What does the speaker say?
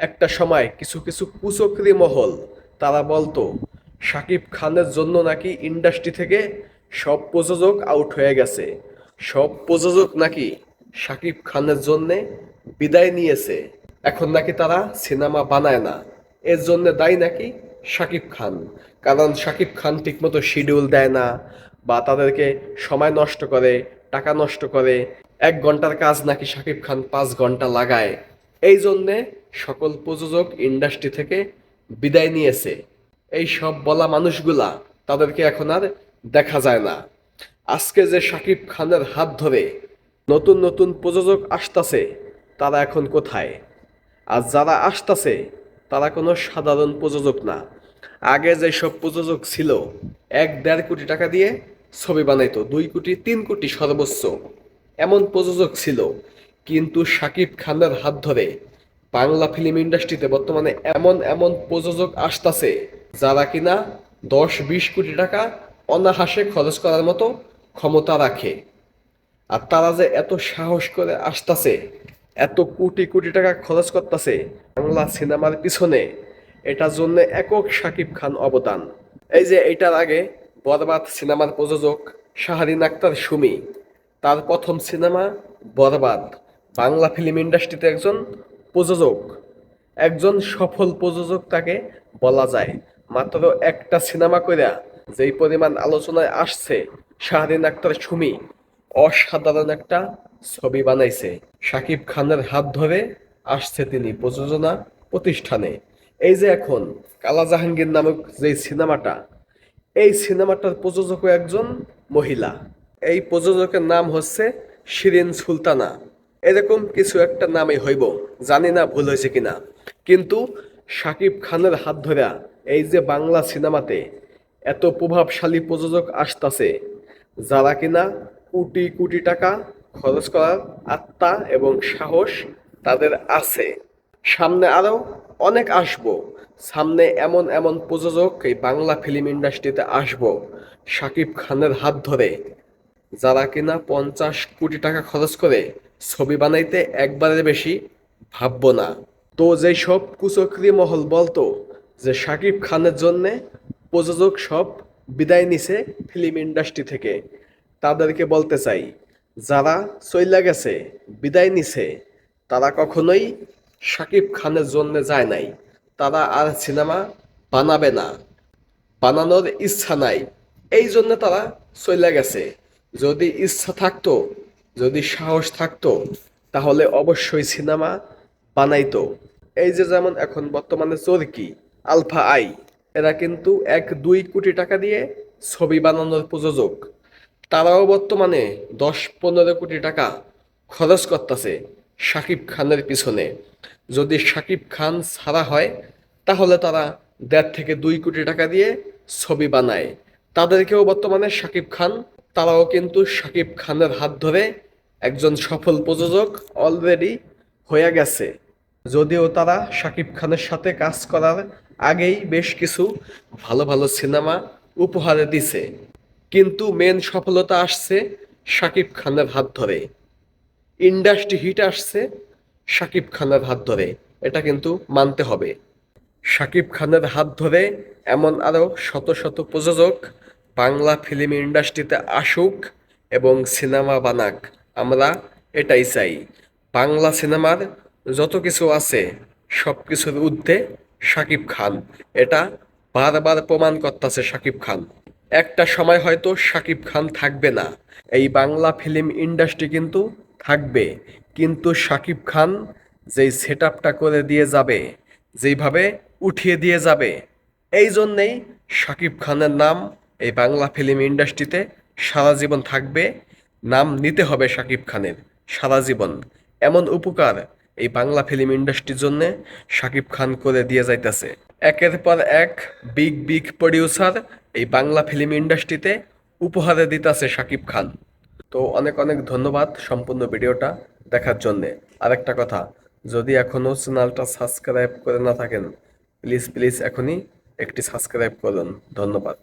একটা সময় কিছু কিছু কুচক্রি মহল, তারা বলতো শাকিব খানের জন্য নাকি ইন্ডাস্ট্রি থেকে সব প্রযোজক আউট হয়ে গেছে। সব প্রযোজক নাকি শাকিব খানের জন্য বিদায় নিয়েছে। এখন নাকি তারা সিনেমা বানায় না। এর জন্য দায়ী নাকি শাকিব খান। কারণ শাকিব খান ঠিকমতো শিডিউল দেয় না বা তাদেরকে সময় নষ্ট করে, টাকা নষ্ট করে। এক ঘণ্টার কাজ নাকি শাকিব খান পাঁচ ঘণ্টা লাগায়। এই জন্যে সকল প্রযোজক ইন্ডাস্ট্রি থেকে বিদায় নিয়েছে। এই সব বলা মানুষগুলা তাদেরকে এখন আর দেখা যায় না। আজকে যে শাকিব খানের হাত ধরে নতুন নতুন প্রযোজক আসতাছে, তারা এখন কোথায়? আর যারা আসতাছে, তারা কোনো সাধারণ প্রযোজক না। আগে যেসব প্রযোজক ছিল, এক দেড় কোটি টাকা দিয়ে ছবি বানাইতো, দুই কোটি, তিন কোটি সর্বোচ্চ। এমন প্রযোজক ছিল, কিন্তু শাকিব খানের হাত ধরে বাংলা ফিল্ম ইন্ডাস্ট্রিতে বর্তমানে এমন এমন প্রযোজক আসতাছে, যারা কিনা দশ, বিশ কোটি টাকা অনাহাসে খরচ করার মতো ক্ষমতা রাখে। আর তারা যে এত সাহস করে আসতাছে, এত কোটি কোটি টাকা খরচ করতেছে বাংলা সিনেমার পিছনে, এটার জন্য একক শাকিব খান অবদান। এই যে এটার আগে বরবাদ সিনেমার প্রযোজক শাহরিন আক্তার সুমি, তার প্রথম সিনেমা বরবাদ, বাংলা ফিল্ম ইন্ডাস্ট্রিতে একজন প্রযোজক। একজন সফল প্রযোজক তাকে বলা যায়। মাত্র একটা সিনেমা কইরা যেই পরিমাণ আলোচনায় আসছে, শাহরিন আক্তার সুমি অসাধারণ একটা ছবি বানাইছে। শাকিব খানের হাত ধরে আসছে তিনি প্রযোজনা প্রতিষ্ঠানে। এই যে এখন কালা জাহাঙ্গীর নামক যে সিনেমাটা, এই সিনেমাটার প্রযোজকও একজন মহিলা। এই প্রযোজকের নাম হচ্ছে শিরিন সুলতানা। এরকম কিছু একটা নামে হইব, জানি না ভুল হয়েছে কিনা। কিন্তু শাকিব খানের হাত ধরা এই যে বাংলা সিনেমাতে এত প্রভাবশালী প্রযোজক আসতাছে, যারা কিনা কোটি কোটি টাকা খরচ করার আত্মা এবং সাহস তাদের আছে। সামনে আরও অনেক আসব, সামনে এমন এমন প্রযোজক এই বাংলা ফিল্ম ইন্ডাস্ট্রিতে আসব, শাকিব খানের হাত ধরে, যারা কিনা পঞ্চাশ কোটি টাকা খরচ করে ছবি বানাইতে একবারের বেশি ভাববো না। তো যেই সব কুচক্রি মহল বলতো যে শাকিব খানের জন্যে প্রযোজক সব বিদায় নিছে ফিল্ম ইন্ডাস্ট্রি থেকে, তাদেরকে বলতে চাই, যারা চইলা গেছে, বিদায় নিছে, তারা কখনোই শাকিব খানের জন্য যায় নাই। তারা আর সিনেমা বানাবে না। বানানোর ইচ্ছা নাই। এই জন্য তারা চলে গেছে। যদি ইচ্ছা থাকতো যদি সাহস থাকতো, তাহলে অবশ্যই সিনেমা বানাইতো। এই যে যেমন এখন বর্তমানে চরকি আলফা আই, এরা কিন্তু এক দুই কোটি টাকা দিয়ে ছবি বানানোর প্রযোজক। তারাও বর্তমানে দশ পনেরো কোটি টাকা খরচ করতেছে শাকিব খানের পিছনে। যদি শাকিব খান ছাড়া হয়, তাহলে তারা দেড় থেকে দুই কোটি টাকা দিয়ে ছবি বানায়। তাদেরকেও বর্তমানে শাকিব খান, তারাও কিন্তু শাকিব খানের হাত ধরে একজন সফল প্রযোজক অলরেডি হয়ে গেছে। যদিও তারা শাকিব খানের সাথে কাজ করার আগেই বেশ কিছু ভালো ভালো সিনেমা উপহারে দিছে। কিন্তু মেন সফলতা আসছে শাকিব খানের হাত ধরে। ইন্ডাস্ট্রি হিট আসছে শাকিব খানের হাত ধরে। এটা কিন্তু মানতে হবে। শাকিব খানের হাত ধরে এমন আরও শত শত প্রযোজক বাংলা ফিল্ম ইন্ডাস্ট্রিতে আসুক এবং সিনেমা বানাক। আমরা এটাই চাই। বাংলা সিনেমার যত কিছু আছে, সব কিছুর ঊর্ধ্বে শাকিব খান। এটা বারবার প্রমাণ করতেছে শাকিব খান। একটা সময় হয়তো শাকিব খান থাকবে না। এই বাংলা ফিল্ম ইন্ডাস্ট্রি কিন্তু থাকবে। কিন্তু শাকিব খান যেই সেট আপটা করে দিয়ে যাবে, যেইভাবে উঠিয়ে দিয়ে যাবে, এই জন্যেই শাকিব খানের নাম এই বাংলা ফিল্ম ইন্ডাস্ট্রিতে সারা জীবন থাকবে। নাম নিতে হবে শাকিব খানের, সারা জীবন। এমন উপকার এই বাংলা ফিল্ম ইন্ডাস্ট্রির জন্য শাকিব খান করে দিয়ে যাইতেছে। একের পর এক বিগ বিগ প্রডিউসার এই বাংলা ফিল্ম ইন্ডাস্ট্রিতে উপহারে দিতেছে শাকিব খান। তো অনেক অনেক ধন্যবাদ সম্পূর্ণ ভিডিওটা দেখার জন্যে। আরেকটা কথা, যদি এখনও চ্যানেলটা সাবস্ক্রাইব করে না থাকেন প্লিজ প্লিজ এখনই একটি সাবস্ক্রাইব করুন। ধন্যবাদ।